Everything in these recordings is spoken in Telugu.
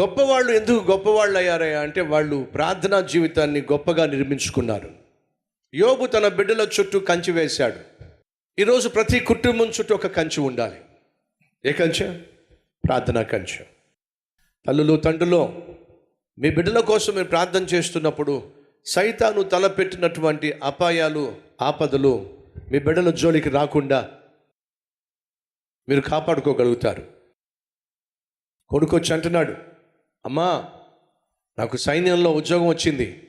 గొప్పవాళ్ళు ఎందుకు గొప్పవాళ్ళు అయ్యారయ్యా అంటే వాళ్ళు ప్రార్థనా జీవితాన్ని గొప్పగా నిర్మించుకున్నారు. యోబు తన బిడ్డల చుట్టూ కంచి వేశాడు. ఈరోజు ప్రతి కుటుంబం చుట్టూ ఒక కంచి ఉండాలి. ఏ కంచె? ప్రార్థనా కంచె. తల్లులు తండ్రులు మీ బిడ్డల కోసం మీరు ప్రార్థన చేస్తున్నప్పుడు సైతాను తలపెట్టినటువంటి అపాయాలు ఆపదలు మీ బిడ్డల జోలికి రాకుండా మీరు కాపాడుకోగలుగుతారు. కొడుకొచ్చి అంటున్నాడు అమ్మా నాకు సైన్యంలో ఉద్యోగం వచ్చింది.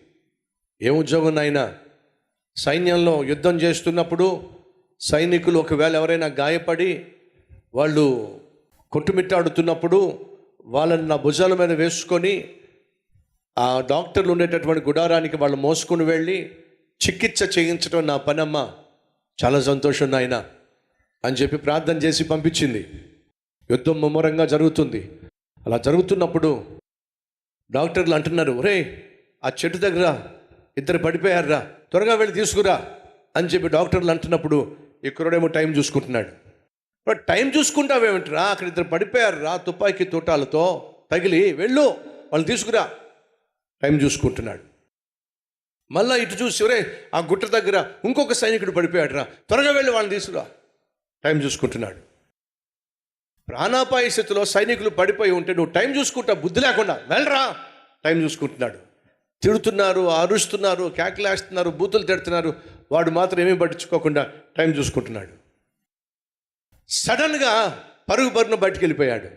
ఏం ఉద్యోగం నాయనా సైన్యంలో యుద్ధం చేస్తున్నప్పుడు సైనికులు ఒకవేళ ఎవరైనా గాయపడి వాళ్ళు కొట్టుమిట్టాడుతున్నప్పుడు వాళ్ళని నా భుజాల మీద వేసుకొని ఆ డాక్టర్లు ఉండేటటువంటి గుడారానికి వాళ్ళు మోసుకుని వెళ్ళి చికిత్స చేయించడం నా పనమ్మ. చాలా సంతోషం నాయన అని చెప్పి ప్రార్థన చేసి పంపించింది. యుద్ధం ముమ్మరంగా జరుగుతుంది. అలా జరుగుతున్నప్పుడు డాక్టర్లు అంటున్నారు ఒరే ఆ చెట్టు దగ్గర ఇద్దరు పడిపోయారురా త్వరగా వెళ్ళి తీసుకురా అని చెప్పి డాక్టర్లు అంటున్నప్పుడు ఈ కుర్రోడేమో టైం చూసుకుంటున్నాడు. "మరి టైం చూసుకుంటావేమిట్రా అక్కడ ఇద్దరు పడిపోయారురా తుపాకీ తోటాలతో తగిలి వెళ్ళు వాళ్ళు తీసుకురా టైం చూసుకుంటున్నాడు. మళ్ళా ఇటు చూసి ఒరే ఆ గుట్ట దగ్గర ఇంకొక సైనికుడు పడిపోయాడు రా త్వరగా వెళ్ళి వాళ్ళని తీసుకురా టైం చూసుకుంటున్నాడు. ప్రాణాపాయ స్థితిలో సైనికులు పడిపోయి ఉంటే నువ్వు టైం చూసుకుంటా బుద్ధి లేకుండా వెళ్ళరా. టైం చూసుకుంటున్నాడు. తిడుతున్నారు అరుస్తున్నారు కేకలేస్తున్నారు బూతులు తిడుతున్నారు. వాడు మాత్రం ఏమీ పట్టించుకోకుండా టైం చూసుకుంటున్నాడు. సడన్గా పరుగు పరుగున బయటికి వెళ్ళిపోయాడు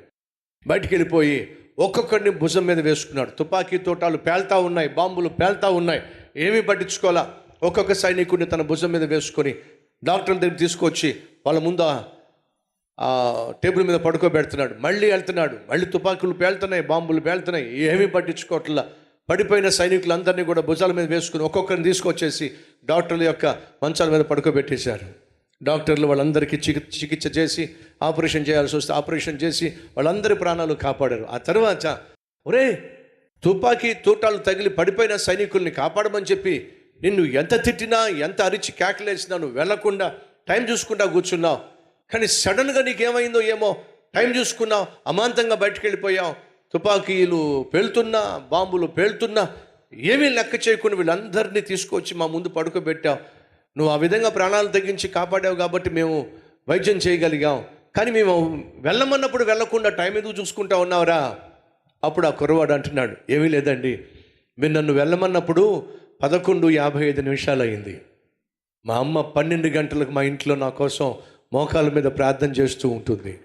బయటికి వెళ్ళిపోయి ఒక్కొక్కడిని భుజం మీద వేసుకున్నాడు. తుపాకీ తోటాలు పేల్తా ఉన్నాయి బాంబులు పేల్తా ఉన్నాయి. ఏమీ పట్టించుకోవాలా? ఒక్కొక్క సైనికుడిని తన భుజం మీద వేసుకొని డాక్టర్ల దగ్గర తీసుకొచ్చి వాళ్ళ ముందు టేబుల్ మీద పడుకోబెడుతున్నాడు. మళ్ళీ వెళ్తున్నాడు. మళ్ళీ తుపాకులు పేలుతున్నాయి బాంబులు పేలుతున్నాయి. ఏమీ పట్టించుకోవట్లా. పడిపోయిన సైనికులందరినీ కూడా భుజాల మీద వేసుకుని ఒక్కొక్కరిని తీసుకొచ్చేసి డాక్టర్ల యొక్క మంచాల మీద పడుకోబెట్టేశారు. డాక్టర్లు వాళ్ళందరికీ చికి చికిత్స చేసి ఆపరేషన్ చేయాల్సి వస్తే ఆపరేషన్ చేసి వాళ్ళందరి ప్రాణాలు కాపాడారు. ఆ తర్వాత ఒరే తుపాకీ తూటాలు తగిలి పడిపోయిన సైనికుల్ని కాపాడమని చెప్పి నిన్ను ఎంత తిట్టినా ఎంత అరిచి కేకలేసినా నువ్వు వెళ్ళకుండా టైం చూసుకుంటా కూర్చున్నావు. కానీ సడన్గా నీకేమైందో ఏమో టైం చూసుకున్నావు అమాంతంగా బయటకు వెళ్ళిపోయావు తుపాకీలు పేలుతున్నా బాంబులు పేలుతున్నా ఏమీ లెక్క చేయకుండా వీళ్ళందరినీ తీసుకొచ్చి మా ముందు పడుకోబెట్టావు నువ్వు ఆ విధంగా ప్రాణాలు తగ్గించి కాపాడావు కాబట్టి మేము వైద్యం చేయగలిగాం. కానీ మేము వెళ్ళమన్నప్పుడు వెళ్ళకుండా టైం ఎందుకు చూసుకుంటా ఉన్నావురా? అప్పుడు ఆ కుర్రవాడు అంటున్నాడు ఏమీ లేదండి. మీరు నన్ను వెళ్ళమన్నప్పుడు పదకొండు యాభై ఐదు నిమిషాలు అయింది మా అమ్మ పన్నెండు గంటలకు మా ఇంట్లో నా కోసం మోకాల మీద ప్రార్థన చేస్తూ ఉంటుంది.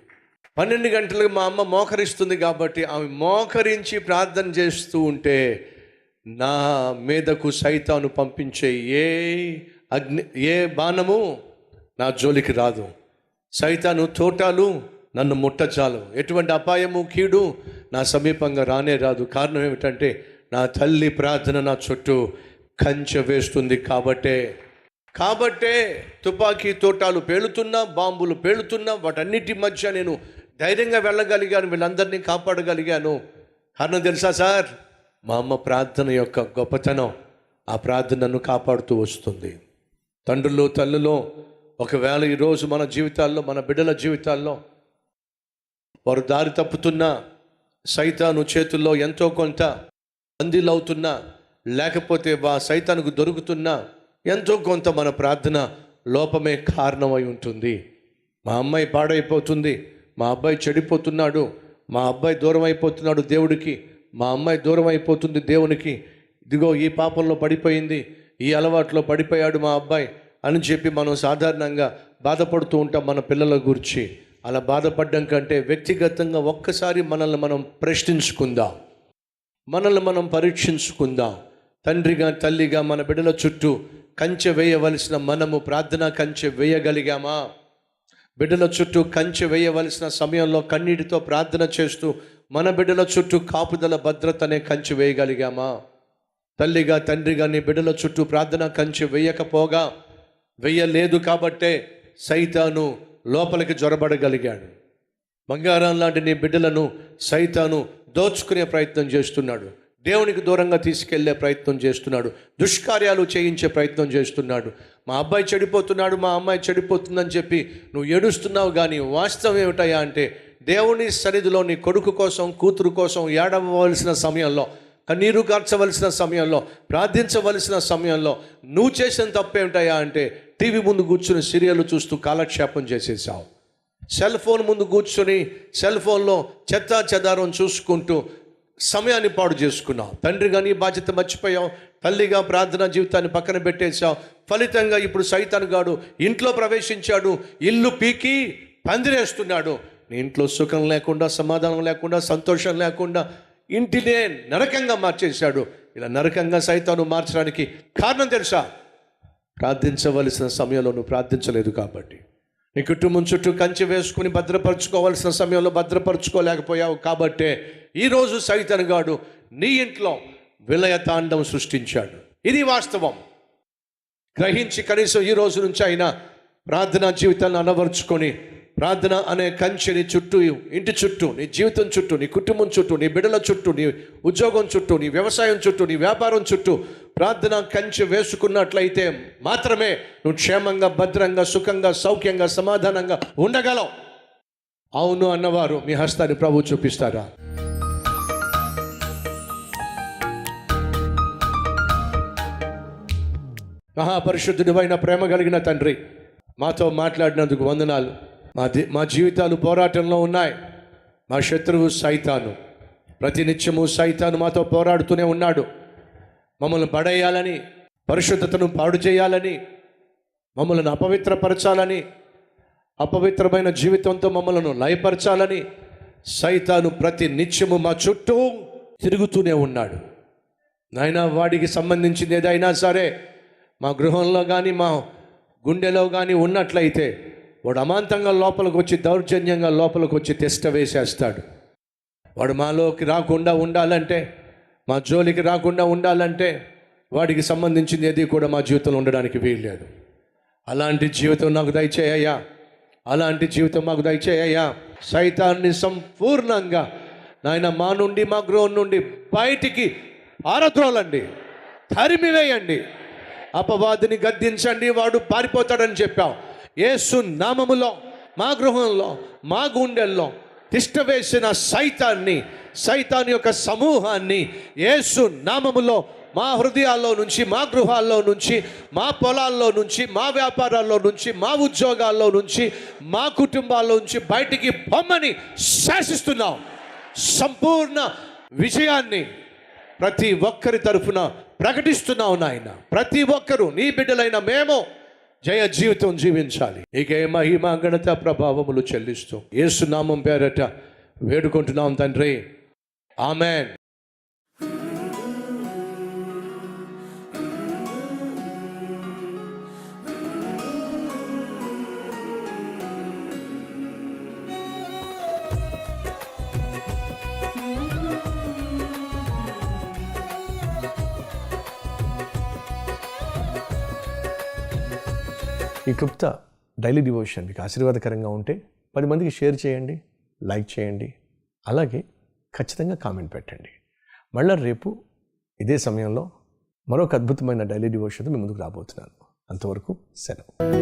పన్నెండు గంటలకు మా అమ్మ మోకరిస్తుంది కాబట్టి ఆమె మోకరించి ప్రార్థన చేస్తూ ఉంటే నా మీదకు సైతాను పంపించే ఏ అగ్ని ఏ బాణము నా జోలికి రాదు. సైతాను తోటాలు నన్ను ముట్టచాలు ఎటువంటి అపాయము కీడు నా సమీపంగా రానే రాదు. కారణం ఏమిటంటే నా తల్లి ప్రార్థన నా చుట్టూ కంచె వేస్తుంది కాబట్టే కాబట్టే తుపాకీ తోటాలు పేలుతున్నా బాంబులు పేలుతున్నా వాటన్నిటి మధ్య నేను ధైర్యంగా వెళ్ళగలిగాను వీళ్ళందరినీ కాపాడగలిగాను. కారణం తెలుసా సార్? మా అమ్మ ప్రార్థన యొక్క గొప్పతనం ఆ ప్రార్థనను కాపాడుతూ వస్తుంది. తండ్రులు తల్లులు ఒకవేళ ఈరోజు మన జీవితాల్లో మన బిడ్డల జీవితాల్లో వారు దారి తప్పుతున్నా సైతాను చేతుల్లో ఎంతో కొంత బందీలవుతున్నా లేకపోతే వా సైతానికి దొరుకుతున్నా ఎంతో కొంత మన ప్రార్థన లోపమే కారణమై ఉంటుంది. మా అమ్మాయి పాడైపోతుంది మా అబ్బాయి చెడిపోతున్నాడు మా అబ్బాయి దూరం అయిపోతున్నాడు దేవుడికి మా అమ్మాయి దూరం అయిపోతుంది దేవునికి. ఇదిగో ఈ పాపంలో పడిపోయింది ఈ అలవాట్లో పడిపోయాడు మా అబ్బాయి అని చెప్పి మనం సాధారణంగా బాధపడుతూ ఉంటాం మన పిల్లల గురించి. అలా బాధపడడం కంటే వ్యక్తిగతంగా ఒక్కసారి మనల్ని మనం ప్రశ్నించుకుందాం. మనల్ని మనం పరీక్షించుకుందాం. తండ్రిగా తల్లిగా మన బిడ్డల చుట్టూ కంచె వేయవలసిన మనము ప్రార్థన కంచె వేయగలిగామా? బిడ్డల చుట్టూ కంచె వేయవలసిన సమయంలో కన్నీటితో ప్రార్థన చేస్తూ మన బిడ్డల చుట్టూ కాపుదల భద్రత అనే కంచె వేయగలిగామా? తల్లిగా తండ్రిగా నీ బిడ్డల చుట్టూ ప్రార్థన కంచె వేయకపోగా వెయ్యలేదు కాబట్టే సైతాను లోపలికి జొరబడగలిగాడు. బంగారం లాంటి నీ బిడ్డలను సైతాను దోచుకునే ప్రయత్నం చేస్తున్నాడు. దేవునికి దూరంగా తీసుకెళ్ళే ప్రయత్నం చేస్తున్నాడు. దుష్కార్యాలు చేయించే ప్రయత్నం చేస్తున్నాడు. మా అబ్బాయి చెడిపోతున్నాడు మా అమ్మాయి చెడిపోతుందని చెప్పి నువ్వు ఏడుస్తున్నావు కానీ వాస్తవం ఏమిటయా అంటే దేవుని సన్నిధిలో నీ కొడుకు కోసం కూతురు కోసం ఏడవలసిన సమయంలో కన్నీరు కార్చవలసిన సమయంలో ప్రార్థించవలసిన సమయంలో నువ్వు చేసిన తప్పేమిటయా అంటే టీవీ ముందు కూర్చుని సీరియల్ చూస్తూ కాలక్షేపం చేసేసావు సెల్ ఫోన్ ముందు కూర్చొని సెల్ ఫోన్లో చెత్త చెదారం చూసుకుంటూ సమయాన్ని పాడు చేసుకున్నావు. తండ్రిగా నీ బాధ్యత మర్చిపోయావు. తల్లిగా ప్రార్థనా జీవితాన్ని పక్కన పెట్టేశావు. ఫలితంగా ఇప్పుడు సైతాన్ గాడు ఇంట్లో ప్రవేశించాడు. ఇల్లు పీకి పందిరేస్తున్నాడు. నీ ఇంట్లో సుఖం లేకుండా సమాధానం లేకుండా సంతోషం లేకుండా ఇంటినే నరకంగా మార్చేశాడు. ఇలా నరకంగా సైతాను మార్చడానికి కారణం తెలుసా? ప్రార్థించవలసిన సమయంలో నువ్వు ప్రార్థించలేదు కాబట్టి. నీ కుటుంబం చుట్టూ కంచె వేసుకుని భద్రపరచుకోవాల్సిన సమయంలో భద్రపరచుకోలేకపోయావు కాబట్టే ఈరోజు సైతన్ గాడు నీ ఇంట్లో విలయతాండం సృష్టించాడు. ఇది వాస్తవం. గ్రహించి కనీసం ఈ రోజు నుంచి అయినా ప్రార్థనా జీవితాన్ని అనవర్చుకొని ప్రార్థన అనే కంచెని చుట్టూ ఇంటి చుట్టూ నీ జీవితం చుట్టూ నీ కుటుంబం చుట్టూ నీ బిడ్డల చుట్టూ నీ ఉద్యోగం చుట్టూ నీ వ్యవసాయం చుట్టూ నీ వ్యాపారం చుట్టూ ప్రార్థన కంచె వేసుకున్నట్లయితే మాత్రమే నువ్వు క్షేమంగా భద్రంగా సుఖంగా సౌఖ్యంగా సమాధానంగా ఉండగలవు. అవును అన్నవారు మీ హస్తాన్ని ప్రభు చూపిస్తారా? మహాపరిశుద్ధుడివైన ప్రేమ కలిగిన తండ్రి మాతో మాట్లాడినందుకు వందనాలు. మా మా జీవితాలు పోరాటంలో ఉన్నాయి. మా శత్రువు సైతాను. ప్రతినిత్యము సైతాను మాతో పోరాడుతూనే ఉన్నాడు. మమ్మల్ని పడేయాలని పరిశుద్ధతను పాడు చేయాలని మమ్మల్ని అపవిత్రపరచాలని అపవిత్రమైన జీవితంతో మమ్మల్ని లయపరచాలని సైతాను ప్రతి నిత్యము మా చుట్టూ తిరుగుతూనే ఉన్నాడు. నాయన వాడికి సంబంధించింది ఏదైనా సరే మా గృహంలో కానీ మా గుండెలో కానీ ఉన్నట్లయితే వాడు అమాంతంగా లోపలికి వచ్చి దౌర్జన్యంగా లోపలికి వచ్చి తెష్ట వేసేస్తాడు. వాడు మాలోకి రాకుండా ఉండాలంటే మా జోలికి రాకుండా ఉండాలంటే వాడికి సంబంధించింది ఏది కూడా మా జీవితంలో ఉండడానికి వీల్లేదు. అలాంటి జీవితం నాకు దయచేయ్యా అలాంటి జీవితం మాకు దయచేయ్యా సైతాన్ని సంపూర్ణంగా నాయన మా నుండి మా గృహం నుండి బయటికి ఆరద్రోలండి. తరిమివేయండి. అపవాదిని గద్దించండి వాడు పారిపోతాడని చెప్పావు ఏసు నామములో మా గృహంలో మా గుండెల్లో తిష్టవేసిన సైతాన్ని సైతాన్ యొక్క సమూహాన్ని యేసు నామములో మా హృదయాల్లో నుంచి మా గృహాల్లో నుంచి మా పొలాల్లో నుంచి మా వ్యాపారాల్లో నుంచి మా ఉద్యోగాల్లో నుంచి మా కుటుంబాల్లో నుంచి బయటికి పొమ్మని శాసిస్తున్నాం. సంపూర్ణ విజయాన్ని ప్రతి ఒక్కరి తరఫున ప్రకటిస్తున్నావు నాయన. ప్రతి ఒక్కరూ నీ బిడ్డలైన మేము జయ జీవితం జీవించాలి. ఇకే మహిమ గణత ప్రభావములు చెల్లిస్తూ ఏసునామం పేరట వేడుకుంటున్నాం తండ్రి. ఆమెన్. ఈ క్లుప్త డైలీ డివోషన్ మీకు ఆశీర్వాదకరంగా ఉంటే పది మందికి షేర్ చేయండి లైక్ చేయండి అలాగే ఖచ్చితంగా కామెంట్ పెట్టండి. మళ్ళీ రేపు ఇదే సమయంలో మరొక అద్భుతమైన డైలీ డివోషన్తో మీ ముందుకు రాబోతున్నాను. అంతవరకు సెలవు.